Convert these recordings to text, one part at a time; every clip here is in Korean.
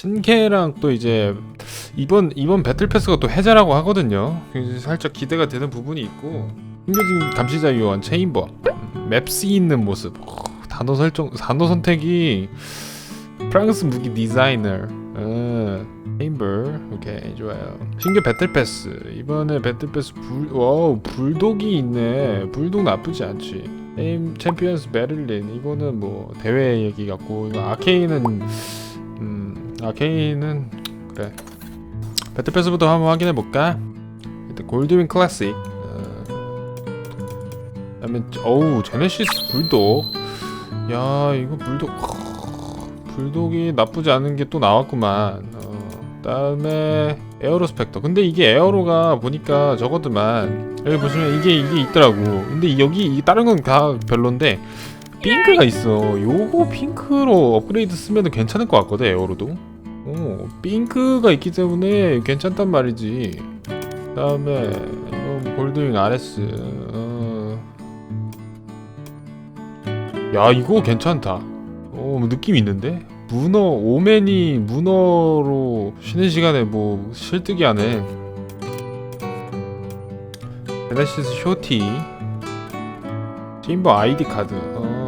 신캐랑 또 이제 이번 이번 배틀 패스가 또 해자라고 하거든요. 살짝 기대가 되는 부분이 있고 숨겨진 감시자 요원 체인버 음, 맵스 있는 모습 어, 단어 설정 단어 선택이 프랑스 무기 디자이너 어, 체인버 오케이 좋아요. 신규 배틀 패스 이번에 배틀 패스 불 와우 불독이 있네. 불독 나쁘지 않지. 게임 챔피언스 베를린 이거는 뭐 대회 얘기 같고 이거 음 아케인은 그래. 배틀 패스부터 한번 확인해 볼까? 일단 골드윈 클래식. 어, 그다음에 어우 제네시스 불독. 야 이거 불독 불독이 나쁘지 않은 게 또 나왔구만. 어, 그다음에 에어로 스펙터. 근데 이게 에어로가 보니까 저거드만. 여기 보시면 이게 이게 있더라고. 근데 여기 이 다른 건 다 별론데 핑크가 있어. 요거 핑크로 업그레이드 쓰면 괜찮을 것 같거든 에어로도 오 핑크가 있기 때문에 괜찮단 말이지. 그 다음에 이거 골드윙 RS 어. 야 이거 괜찮다. 어 느낌 있는데? 문어 오맨이 문어로 쉬는 시간에 뭐 실뜨기 하네. 베네시스 쇼티. 찜버 아이디 카드. 어,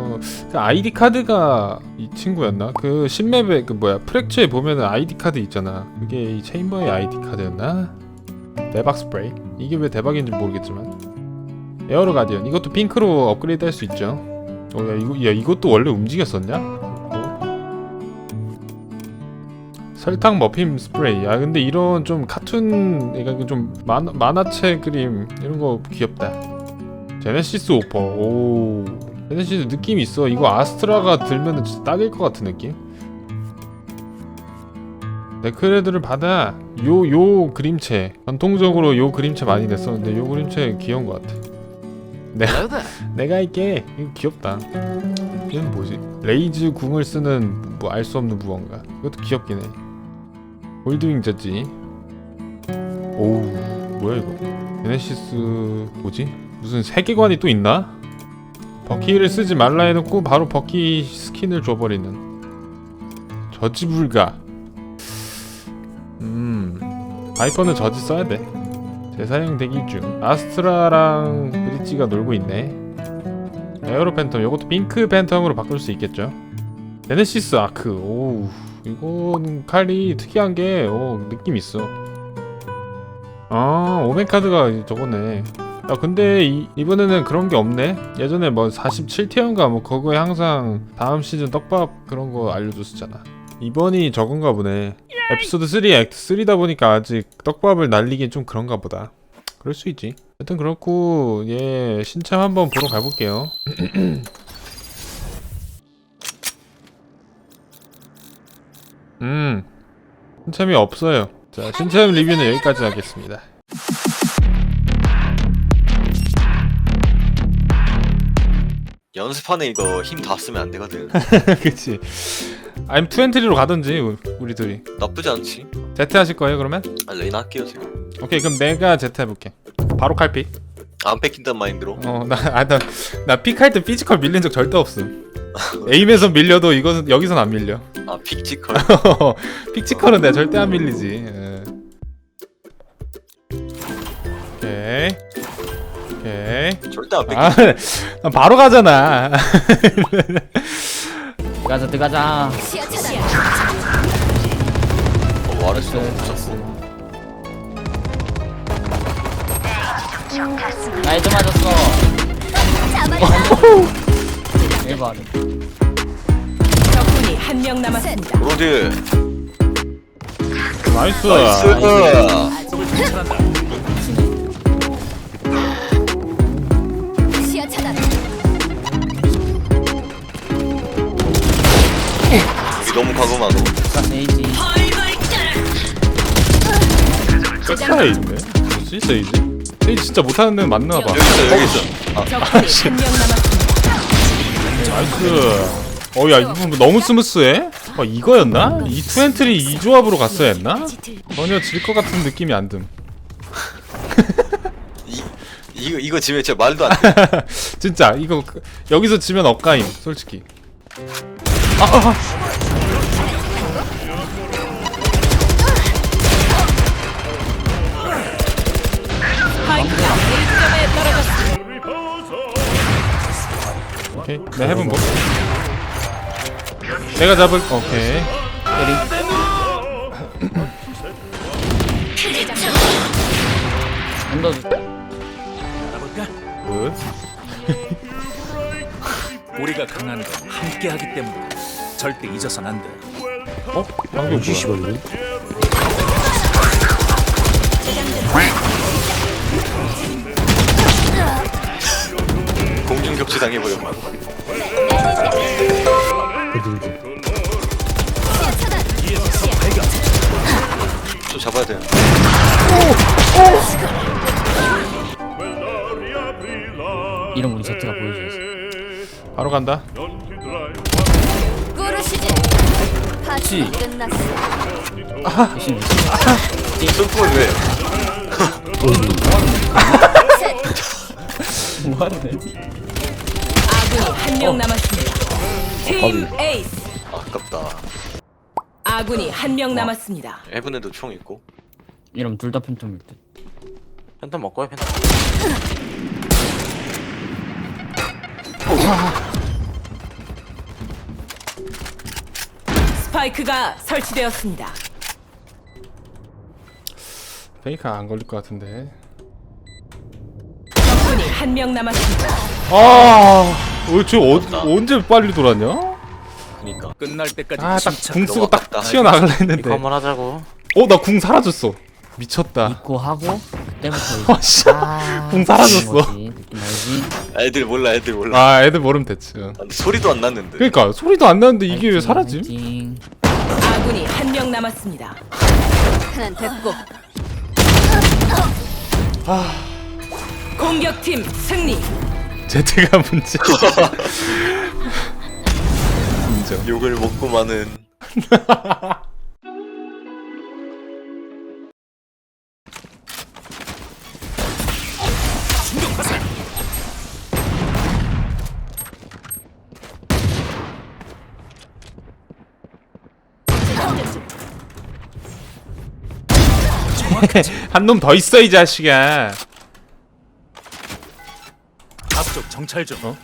그 아이디 카드가 이 친구였나? 그 신맵에 그 뭐야 프랙처에 보면은 아이디 카드 있잖아 그게 이 체인버의 아이디 카드였나? 대박 스프레이 이게 왜 대박인지 모르겠지만 에어로 가디언 이것도 핑크로 업그레이드 할 수 있죠 어, 야, 이거, 야 이것도 원래 움직였었냐? 어? 설탕 머핀 스프레이 야 근데 이런 좀 카툰 그러니까 좀 만, 만화책 그림 이런 거 귀엽다 제네시스 오퍼 오 제네시스 느낌 있어. 이거 아스트라가 들면은 진짜 딱일 것 같은 느낌? 네크레드를 받아. 요 요 그림체. 전통적으로 요 그림체 많이 냈었는데 요 그림체 귀여운 것 같아. there. 내가 할게. 이거 귀엽다. 이건 뭐지? 레이즈 궁을 쓰는 뭐 알 수 없는 무언가. 이것도 귀엽긴 해. 골드윙 졌지? 오우 뭐야 이거? 제네시스 뭐지? 무슨 세계관이 또 있나 버키를 쓰지 말라 해놓고 바로 버키 스킨을 줘버리는. 저지 불가. 음 바이퍼는 저지 써야 돼. 재사용 대기 중. 아스트라랑 브릿지가 놀고 있네. 에어로 팬텀 이것도 핑크 팬텀으로 바꿀 수 있겠죠? 제네시스 아크. 오우 이건 칼이 특이한 게 오, 느낌 있어. 아 오멘 카드가 저거네 야 근데 이, 이번에는 그런 게 없네. 예전에 뭐 47티어인가 뭐 그거에 항상 다음 시즌 떡밥 그런 거 알려줬었잖아. 이번이 저건가 보네. 에피소드 3 액트 3다 보니까 아직 떡밥을 날리긴 좀 그런가 보다. 그럴 수 있지. 하여튼 그렇고 예 신참 한번 보러 가볼게요. 음 신참이 없어요. 자 신참 리뷰는 여기까지 하겠습니다 연습하는 이거 힘 다 쓰면 안 되거든. 그치 아니면 투엔트리로 가든지 우- 우리 둘이 나쁘지 않지. 제트 하실 거예요 그러면? 아, 레이나 할게요 제가. 오케이 그럼 내가 제트 해볼게 바로 칼픽 안 뺏긴단 마인드로. 어나나나 픽할 때 피지컬 밀린 적 절대 없음 에임에서 밀려도 이것은 여기선 안 밀려 아 픽지컬. 픽치컬은 내가 절대 안 밀리지. 예. 절대 안. 아, 난 바로 가잖아. 들어가자 들어가자. 시야 차단. 어, 와르스 너무 무섭고. 나이도 맞았어. 1번. 적군이 한 명 남았습니다. 로드. 나이스. 나이스. 너무 과감하고. 세이지. 색깔이 있네. 뭐지 세이지? 세이지 진짜 못하는 데는 맞나 봐. 여기 있어 여기 있어. 아, 적군이 한 명 남았습니다. 나이스. 어, 야, 이거 뭐 너무 스무스해? 어, 이거였나? 이 투엔트리 이 조합으로 갔어야 했나? 전혀 질 것 같은 느낌이 안 듦. 이 이거 이거 지면 진짜 말도 안 돼. 진짜, 이거, 그- 여기서 지면 엇가임, 솔직히. 내 해본 뭐? 내가 잡을 오케이 언더? 굿 우리가 강한 건 함께하기 때문이다. 절대 잊어선 안 돼. 어? 방금 뭐야 씨발 이거 공중 격치 당해버렸만. 좀 잡아야 돼. 이름 우리 제트가 보여줘야지 바로 간다 꾸르시지. 파티 끝났어. 대신 손톱을 왜? 셋. 뭐하는 아군이 한 명 남았습니다. 팀 에이스. 아깝다. 아군이 한 명 남았습니다. 해븐에도 총 있고. 이러면 둘 다 팬텀일 듯 펜타 먹고요 펜타. 스파이크가 설치되었습니다. 페이크 안 걸릴 것 같은데 적군이 한 명 남았습니다. 아, 어, 저 어, 언제 빨리 돌았냐? 그니까. 끝날 때까지 아, 딱 침착. 궁 쓰고 딱. 튀어나갈라 했는데. 이거 한번 하자고. 어, 나 궁 사라졌어. 미쳤다. 입고 하고 그때부터 아, 씨. 아, 궁 사라졌어. 애들 몰라 애들 몰라. 아, 애들 모르면 됐지. 아, 소리도 안 났는데. 그러니까 소리도 안 나는데 이게 왜 사라짐? 화이팅. 아군이 한 명 남았습니다. 하나 됐고. 공격팀 승리. 제트가 문제. 인정. 욕을 먹고 마는. 한 놈 더 있어 이 자식아. 정찰 좀. 어?